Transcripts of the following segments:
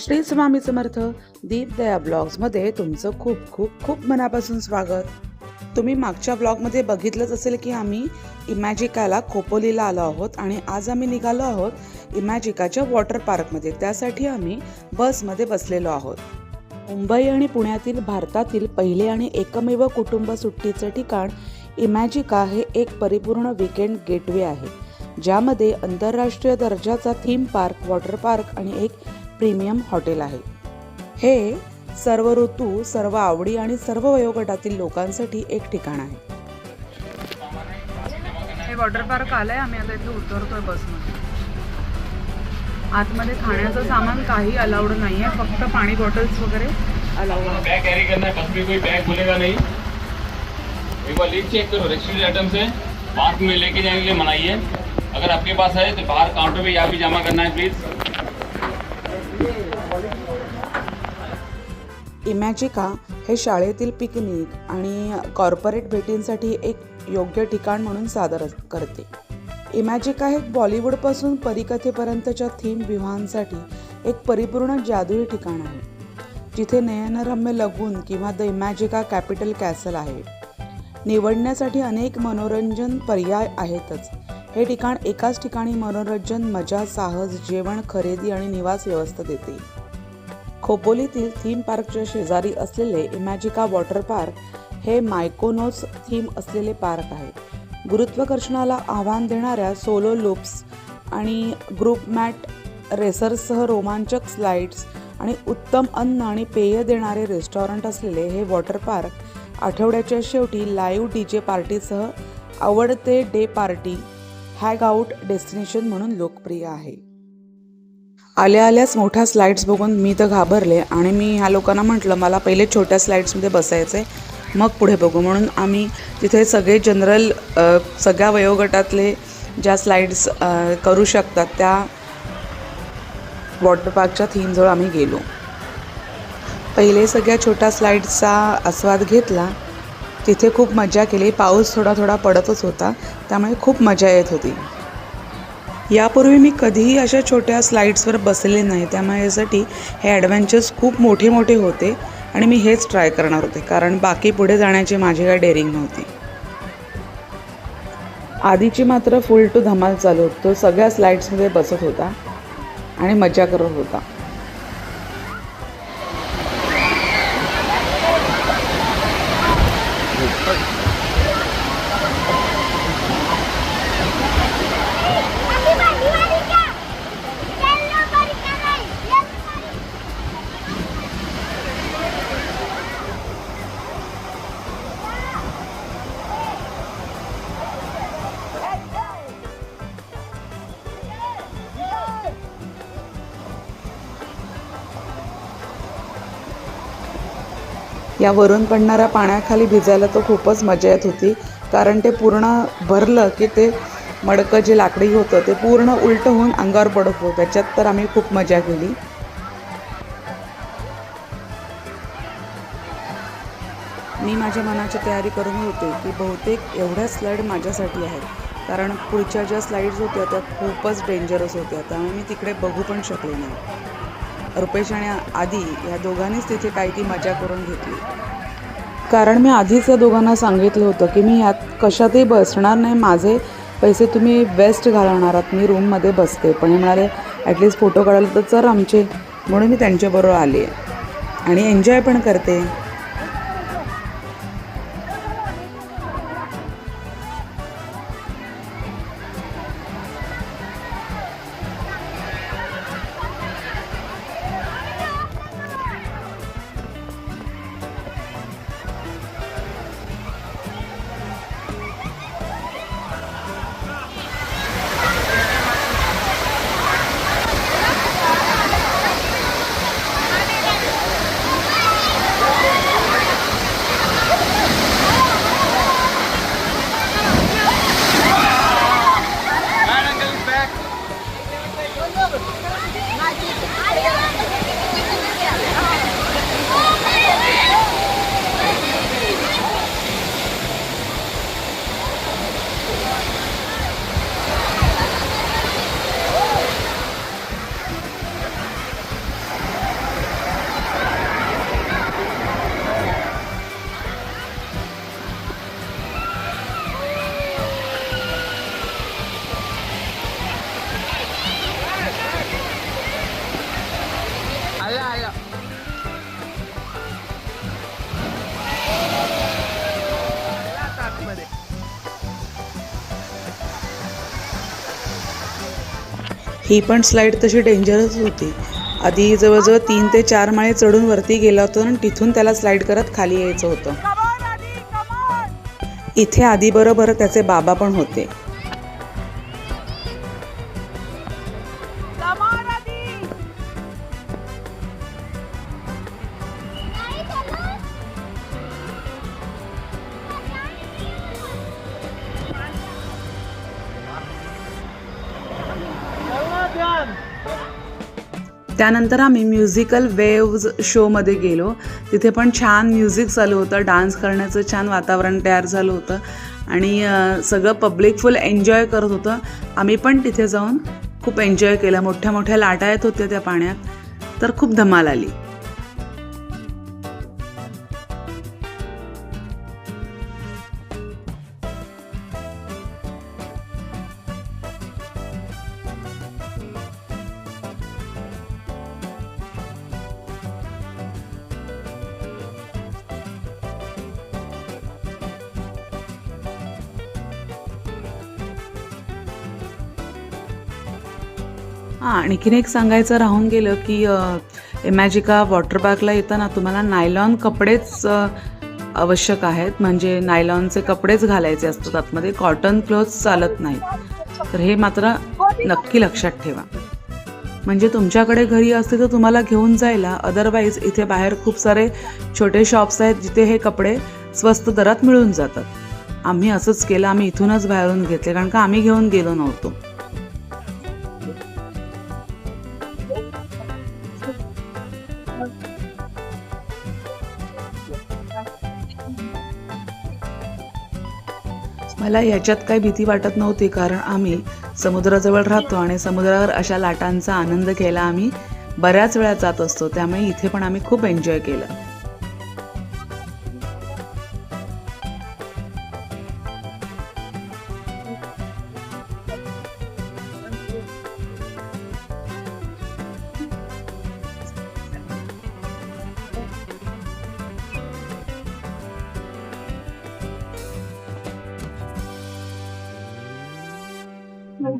श्री स्वामी समर्थ दीपदया ब्लॉग्समध्ये तुमचं खूप खूप खूप मनापासून स्वागत. तुम्ही मागच्या ब्लॉगमध्ये बघितलंच असेल की आम्ही इमॅजिकाला खोपोलीला आलो आहोत आणि आज आम्ही निघालो आहोत इमॅजिकाच्या वॉटर पार्कमध्ये त्यासाठी आम्ही बसमध्ये बसलेलो आहोत. मुंबई आणि पुण्यातील भारतातील पहिले आणि एकमेव कुटुंब सुट्टीचं ठिकाण इमॅजिका हे एक परिपूर्ण वीकेंड गेटवे आहे. ज्यामध्ये आंतरराष्ट्रीय दर्जाचा थीम पार्क वॉटर पार्क आणि एक प्रीमियम हॉटेल आहे. हे सर्व ऋतू सर्व आवडी आणि सर्व वयोगटातील लोकांसाठी एक ठिकाण आहे. हे वॉटर पार्क आलंय आम्ही आता इथे उतरतोय बसमध्ये. आतमध्ये खाण्याचं सामान काही अलाउड नाहीये फक्त पाणी बॉटल्स वगैरे अलाउड आहे. बैग कैरी करना है बस में कोई बैग खुलेगा नहीं. एक बार लिस्ट चेक करो रेस्टोरेंट आइटम्स पार्क में लेके जाने के लिए मनाही है. अगर आपके पास है तो बाहर काउंटर पे यहाँ भी जमा करना है प्लीज इमॅजिका हे शाळेतील पिकनिक आणि कॉर्पोरेट भेटींसाठी एक योग्य ठिकाण म्हणून सादर करते. इमॅजिका हे बॉलिवूडपासून परीकथेपर्यंतच्या थीम विवाहांसाठी एक परिपूर्ण जादुई ठिकाण आहे. जिथे नयनरम्य लगून किंवा द इमॅजिका कॅपिटल कॅसल आहे. निवडण्यासाठी अनेक मनोरंजन पर्याय आहेतच. हे ठिकाण एकाच ठिकाणी मनोरंजन मजा साहस जेवण खरेदी आणि निवास व्यवस्था देते. खोपोलीतील थीम पार्कच्या शेजारी असलेले इमॅजिका वॉटर पार्क हे मायकोनोस थीम असलेले पार्क आहे. गुरुत्वाकर्षणाला आव्हान देणाऱ्या सोलो लूप्स आणि ग्रुप मॅट रेसर्ससह रोमांचक स्लाइड्स आणि उत्तम अन्न आणि पेय देणारे रेस्टॉरंट असलेले हे वॉटर पार्क आठवड्याच्या शेवटी लाईव्ह डी जे पार्टीसह आवडते डे पार्टी हॅगआऊट डेस्टिनेशन म्हणून लोकप्रिय आहे. आल्या आल्याच मोठ्या स्लाइड्स बघून मी तर घाबरले आणि मी ह्या लोकांना म्हटलं मला पहिले छोट्या स्लाइड्समध्ये बसायचं आहे मग पुढे बघू. म्हणून आम्ही तिथे सगळे जनरल सगळ्या वयोगटातले ज्या स्लाइड्स करू शकतात त्या वॉटर पार्कच्या थीमजवळ आम्ही गेलो. पहिले सगळ्या छोट्या स्लाइड्सचा आस्वाद घेतला. तिथे खूप मजा केली. पाऊस थोडा थोडा पडतच होता. त्यामुळे खूप मजा येत होती. यापूर्वी मी कधीही अशा छोट्या स्लाईड्सवर बसले नाही. त्यामुळे यासाठी हे ॲडव्हेंचर्स खूप मोठे मोठे होते आणि मी हेच ट्राय करणार होते. कारण बाकी पुढे जाण्याची माझी काही डेअरिंग नव्हती. आधीची मात्र फुल टू धमाल चालू होतो. सगळ्या स्लाईड्समध्ये बसत होता आणि मजा करत होता. या वरून पडणाऱ्या पाण्याखाली भिजायला तर खूपच मजा येत होती. कारण ते पूर्ण भरलं की ते मडकं जे लाकडी होतं ते पूर्ण उलटं होऊन अंगावर पडत होतं. त्याच्यात तर आम्ही खूप मजा केली. मी माझ्या मनाची तयारी करून होते की बहुतेक एवढ्या स्लाईड माझ्यासाठी आहेत. कारण पुढच्या ज्या स्लाईड्स होत्या त्या खूपच डेंजरस होत्या. त्यामुळे मी तिकडे बघू पण शकले नाही. रुपेश आणि आधी या दोघांनीच तिथे काही ती मजा करून घेतली. कारण मी आधीच या दोघांना सांगितलं होतं की मी यात कशातही बसणार नाही माझे पैसे तुम्ही वेस्ट घालवणार आहात मी रूममध्ये बसते. पण हे म्हणाले ॲटलिस्ट फोटो काढायला तर चर आमचे. म्हणून मी त्यांच्याबरोबर आले. आणि एन्जॉय पण करते. ही पण स्लाईड तशी डेंजरस होती. आधी जवळजवळ तीन ते चार माळे चढून वरती गेला होता आणि तिथून त्याला स्लाईड करत खाली यायचं होतं. इथे आधी बरोबर त्याचे बाबा पण होते. त्यानंतर आम्ही म्युझिकल वेव्ज शोमध्ये गेलो. तिथे पण छान म्युझिक चालू होतं. डान्स करण्याचं छान वातावरण तयार झालं होतं. आणि सगळं पब्लिक फुल एन्जॉय करत होतं. आम्ही पण तिथे जाऊन खूप एन्जॉय केलं. मोठ्या मोठ्या लाटा येत होत्या त्या पाण्यात. तर खूप धमाल आली. हां आणखीन एक सांगायचं राहून गेलं की इमॅजिका वॉटर पार्कला येताना तुम्हाला नायलॉन कपडेच आवश्यक आहेत. म्हणजे नायलॉनचे कपडेच घालायचे असतात आतमध्ये. कॉटन क्लोथ्स चालत नाही. तर हे मात्र नक्की लक्षात ठेवा. म्हणजे तुमच्याकडे घरी असते तर तुम्हाला घेऊन जायला. अदरवाईज इथे बाहेर खूप सारे छोटे शॉप्स आहेत जिथे हे कपडे स्वस्त दरात मिळून जातात. आम्ही असंच केलं. आम्ही इथूनच बाहेरून घेतले. कारण का आम्ही घेऊन गेलो नव्हतो. मला याच्यात काही भीती वाटत नव्हती कारण आम्ही समुद्राजवळ राहतो आणि समुद्रावर अशा लाटांचा आनंद घ्यायला आम्ही बऱ्याच वेळा जात असतो. त्यामुळे इथे पण आम्ही खूप एन्जॉय केलं. kita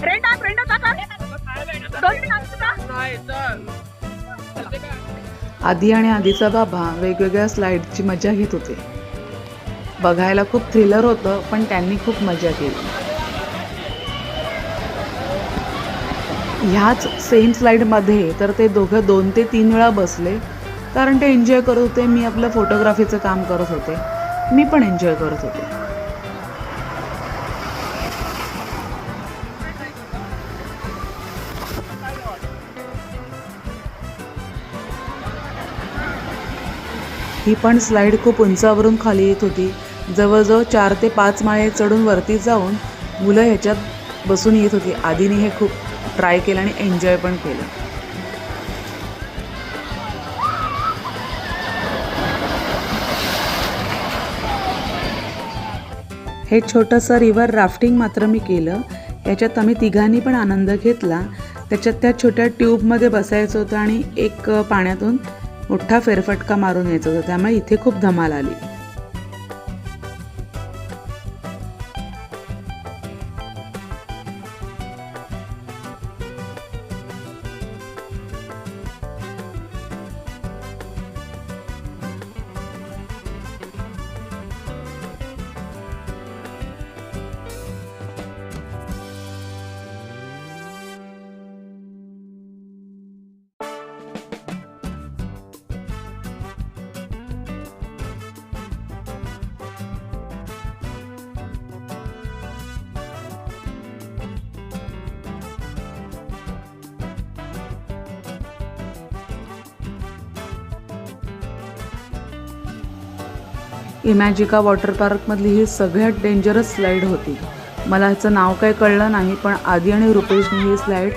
Renta, Renta, आधी आणि आधीचा बाबा वेगवेगळ्या स्लाईडची मजा घेत होते. बघायला खूप थ्रिलर होतं पण त्यांनी खूप मजा केली. ह्याच सेम स्लाईडमध्ये तर ते दोघं दोन ते तीन वेळा बसले कारण ते एन्जॉय करत होते. मी आपलं फोटोग्राफीचं काम करत होते. मी पण एन्जॉय करत होते. ही पण स्लाईड खूप उंचावरून खाली येत होती. जवळजवळ चार ते पाच माळे चढून वरती जाऊन मुलं ह्याच्यात बसून येत होती. आधीने हे खूप ट्राय केलं आणि एन्जॉय पण केलं. हे छोटंसं रिव्हर राफ्टिंग मात्र मी केलं. याच्यात आम्ही तिघांनी पण आनंद घेतला. त्याच्यात त्या छोट्या ट्यूबमध्ये बसायचं होतं आणि एक पाण्यातून मोठा फेरफटका मारून यायचा होता. त्यामुळे इथे खूप धमाल आली. इमॅजिका वॉटर पार्कमधली ही सगळ्यात डेंजरस स्लाईड होती. मला ह्याचं नाव काही कळलं नाही पण आदी आणि रुपेशने ही स्लाईड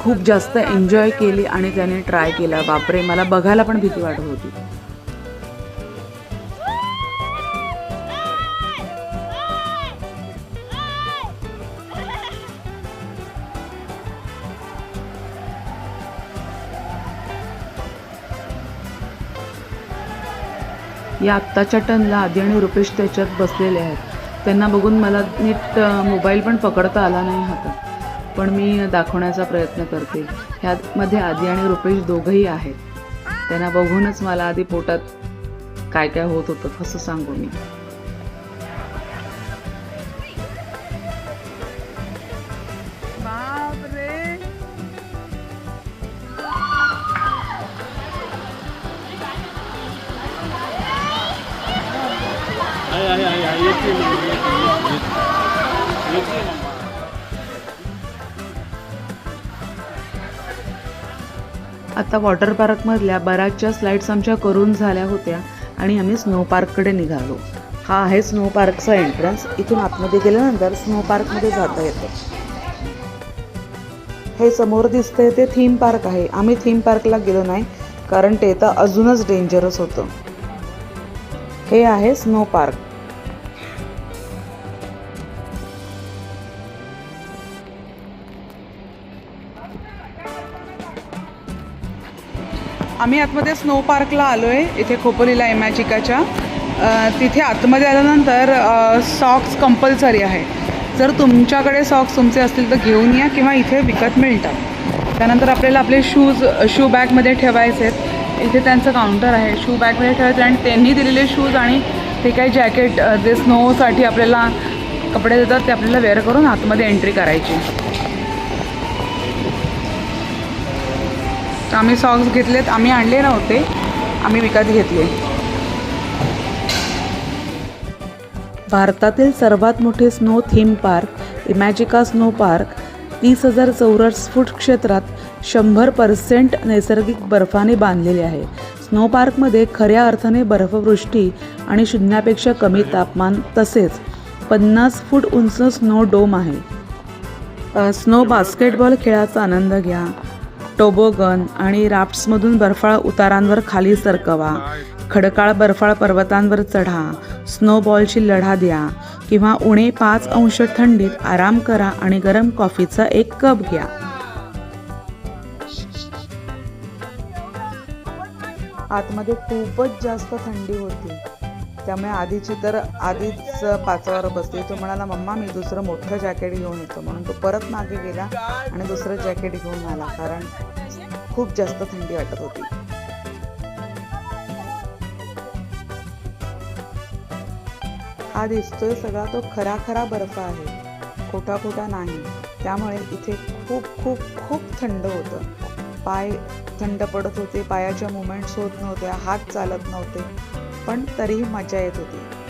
खूप जास्त एन्जॉय केली आणि त्याने ट्राय केला. बापरे मला बघायला पण भीती वाटत होती. या आत्ताच्या टनला आधी आणि रुपेश त्याच्यात बसलेले आहेत. त्यांना बघून मला नीट मोबाईल पण पकडता आला नाही हातात. पण मी दाखवण्याचा प्रयत्न करते. ह्यामध्ये आधी आणि रुपेश दोघंही आहेत. त्यांना बघूनच मला आधी पोटात काय काय होत होतं कसं सांगू मी. आता वॉटर पार्कमधल्या बऱ्याचशा स्लाईड्स आमच्या करून झाल्या होत्या आणि आम्ही स्नो पार्ककडे निघालो. हा आहे स्नो पार्कचा एंट्रन्स इथून आतमध्ये गेल्यानंतर स्नो पार्कमध्ये जाता येतं. हे समोर दिसतंय ते थीम पार्क आहे. आम्ही थीम पार्कला गेलो नाही कारण ते तर अजूनच डेंजरस होतं. हे आहे स्नो पार्क. आम्ही आतमध्ये स्नो पार्कला आलो आहे इथे खोपोलीला इमॅजिकाच्या तिथे आतमध्ये आल्यानंतर सॉक्स कंपल्सरी आहे. जर तुमच्याकडे सॉक्स तुमचे असतील तर घेऊन या किंवा इथे विकत मिळतात. त्यानंतर आपल्याला आपले शूज शू बॅगमध्ये ठेवायचे आहेत. इथे त्यांचं काउंटर आहे. शू बॅगमध्ये ठेवायचं आणि त्यांनी दिलेले शूज आणि ते काही जॅकेट जे स्नोसाठी आपल्याला कपडे देतात ते आपल्याला वेअर करून आतमध्ये एंट्री करायची. तर आम्ही सॉक्स घेतलेत. आम्ही आणले नव्हते. आम्ही विकत घेतले. भारतातील सर्वात मोठे snow theme park Imagica snow park तीस हजार चौरस फूट क्षेत्रात शंभर पर्सेंट नैसर्गिक बर्फाने बांधलेले आहे. स्नो पार्कमध्ये खऱ्या अर्थाने बर्फवृष्टी आणि शून्यापेक्षा कमी तापमान तसेच पन्नास फूट उंच स्नो डोम आहे. स्नो बास्केटबॉल खेळाचा आनंद घ्या. टोबोगन आणि राफ्ट्समधून बर्फाळ उतारांवर खाली सरकवा. खडकाळ बर्फाळ पर्वतांवर चढा. स्नोबॉलशी लढा द्या. किंवा उणे पाच अंश थंडीत आराम करा आणि गरम कॉफीचा एक कप घ्या. आतमध्ये खूपच जास्त थंडी होती. त्यामुळे आधीची तर आधीच पाचावर बसली. तो म्हणाला मम्मा मी दुसरं मोठं जॅकेट घेऊन येतो. म्हणून तो परत मागे गेला आणि दुसरं जॅकेट घेऊन आला कारण खूप जास्त थंडी वाटत होती. हा दिसतोय सगळा तो खरा खरा बर्फ आहे. खोटा खोटा नाही. त्यामुळे इथे खूप खूप खूप थंड होतं. पाय थंड पडत होते पायाच्या मुवमेंट्स होत नव्हत्या हात चालत नव्हते. पण तरीही मजा येत होती.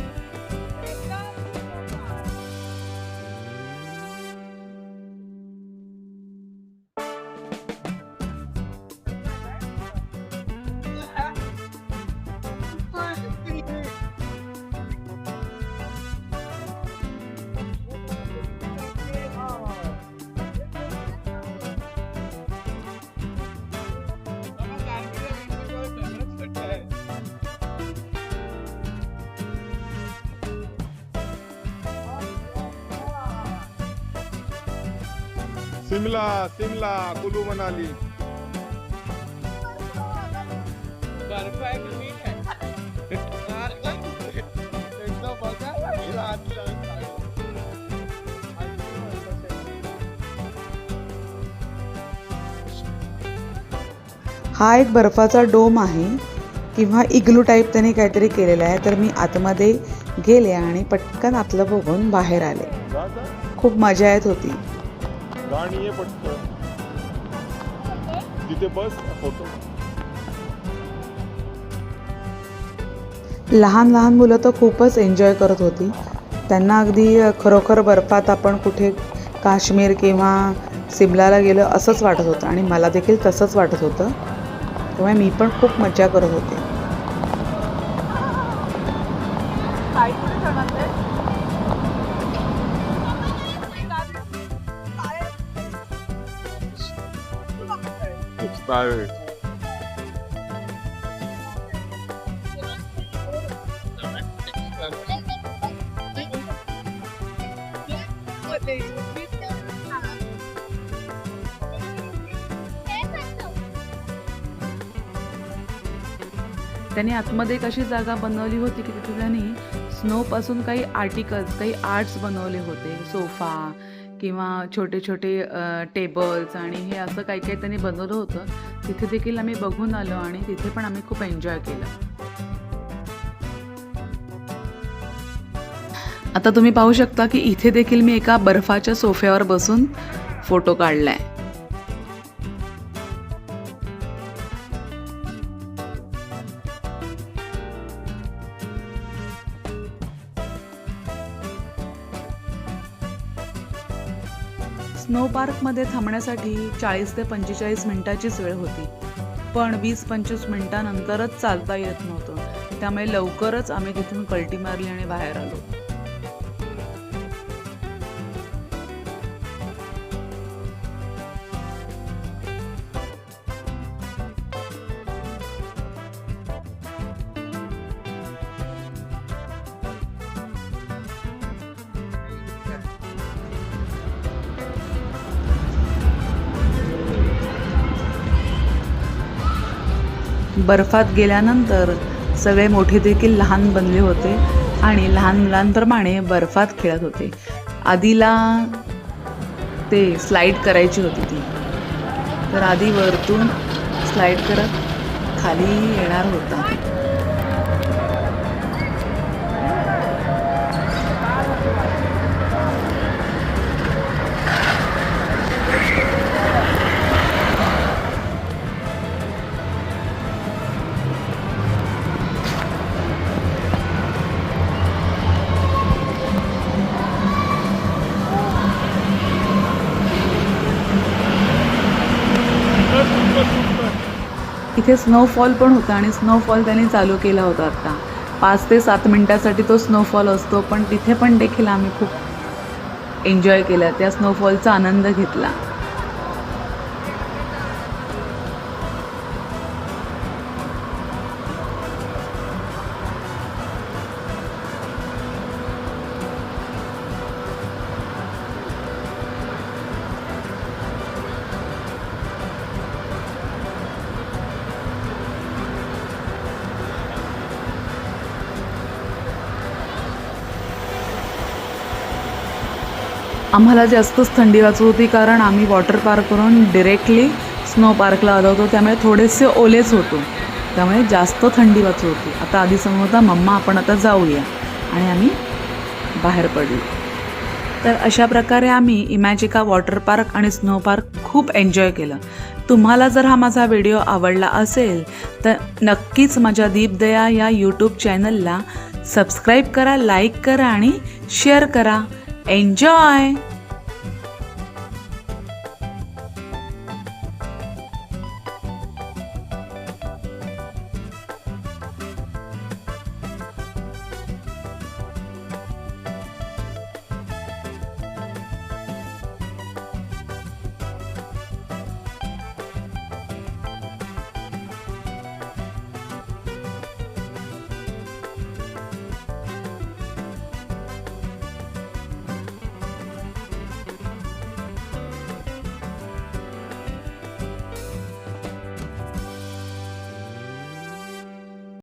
शिमला शिमला कुलू मनाली एकदा बघा, हिला आतलं हा एक बर्फाचा डोम आहे किंवा इग्लू टाईप त्याने काहीतरी केलेला आहे तर मी आतमध्ये गेले आणि पटकन आतलं बघून बाहेर आले. खूप मजा येत होती. गाणी ये पटकन तिथे बस फोटो. लहान लहान मुलं तर खूपच एन्जॉय करत होती. त्यांना अगदी खरोखर बर्फात आपण कुठे काश्मीर किंवा सिमलाला गेलं असंच वाटत होतं आणि मला देखील तसंच वाटत होतं. त्यामुळे मी पण खूप मजा करत होते. प्रायव्हेट त्यांनी आतमध्ये एक अशी जागा बनवली होती की तिथे त्यांनी स्नोपासून काही आर्टिकल्स काही आर्ट्स बनवले होते. सोफा किंवा छोटे छोटे टेबल्स आणि हे असं काही काही त्यांनी बनवलं होतं. तिथे देखील आम्ही बघून आलो आणि तिथे पण आम्ही खूप एन्जॉय केलं. आता तुम्ही पाहू शकता की इथे देखील मी एका बर्फाच्या सोफ्यावर बसून फोटो काढलाय. आहे पार्कमध्ये थांबण्यासाठी चाळीस ते पंचेचाळीस मिनिटाचीच वेळ होती. पण वीस पंचवीस मिनिटानंतरच चालता येत नव्हतं. त्यामुळे लवकरच आम्ही तिथून कल्टी मारली आणि बाहेर आलो. बर्फात गेल्यानंतर सगळे मोठे देखील लहान बनले होते आणि लहान मुलांप्रमाणे बर्फात खेळत होते. आधीला ते स्लाईड करायची होती ती. तर आधी वरतून स्लाईड करत खाली येणार होता. इथे स्नोफॉल पण होता आणि स्नोफॉल त्यांनी चालू केला होता आत्ता पाच ते सात मिनटासाठी तो स्नोफॉल असतो पण तिथे पण देखील आम्ही खूप एन्जॉय केला त्या स्नोफॉलचा आनंद घेतला. आम्हाला जास्तच थंडी वाचत होती कारण आम्ही वॉटर पार्कवरून डिरेक्टली स्नो पार्कला आलो होतो. त्यामुळे थोडेसे ओलेच होतो. त्यामुळे जास्त थंडी वाचत होती. आता आधी समोर होता मम्मा आपण आता जाऊया. आणि आम्ही बाहेर पडलो. तर अशा प्रकारे आम्ही इमॅजिका वॉटर पार्क आणि स्नो पार्क खूप एन्जॉय केलं. तुम्हाला जर हा माझा व्हिडिओ आवडला असेल तर नक्कीच माझ्या दीपदया या यूट्यूब चॅनलला सबस्क्राईब करा लाईक करा आणि शेअर करा. एन्जॉय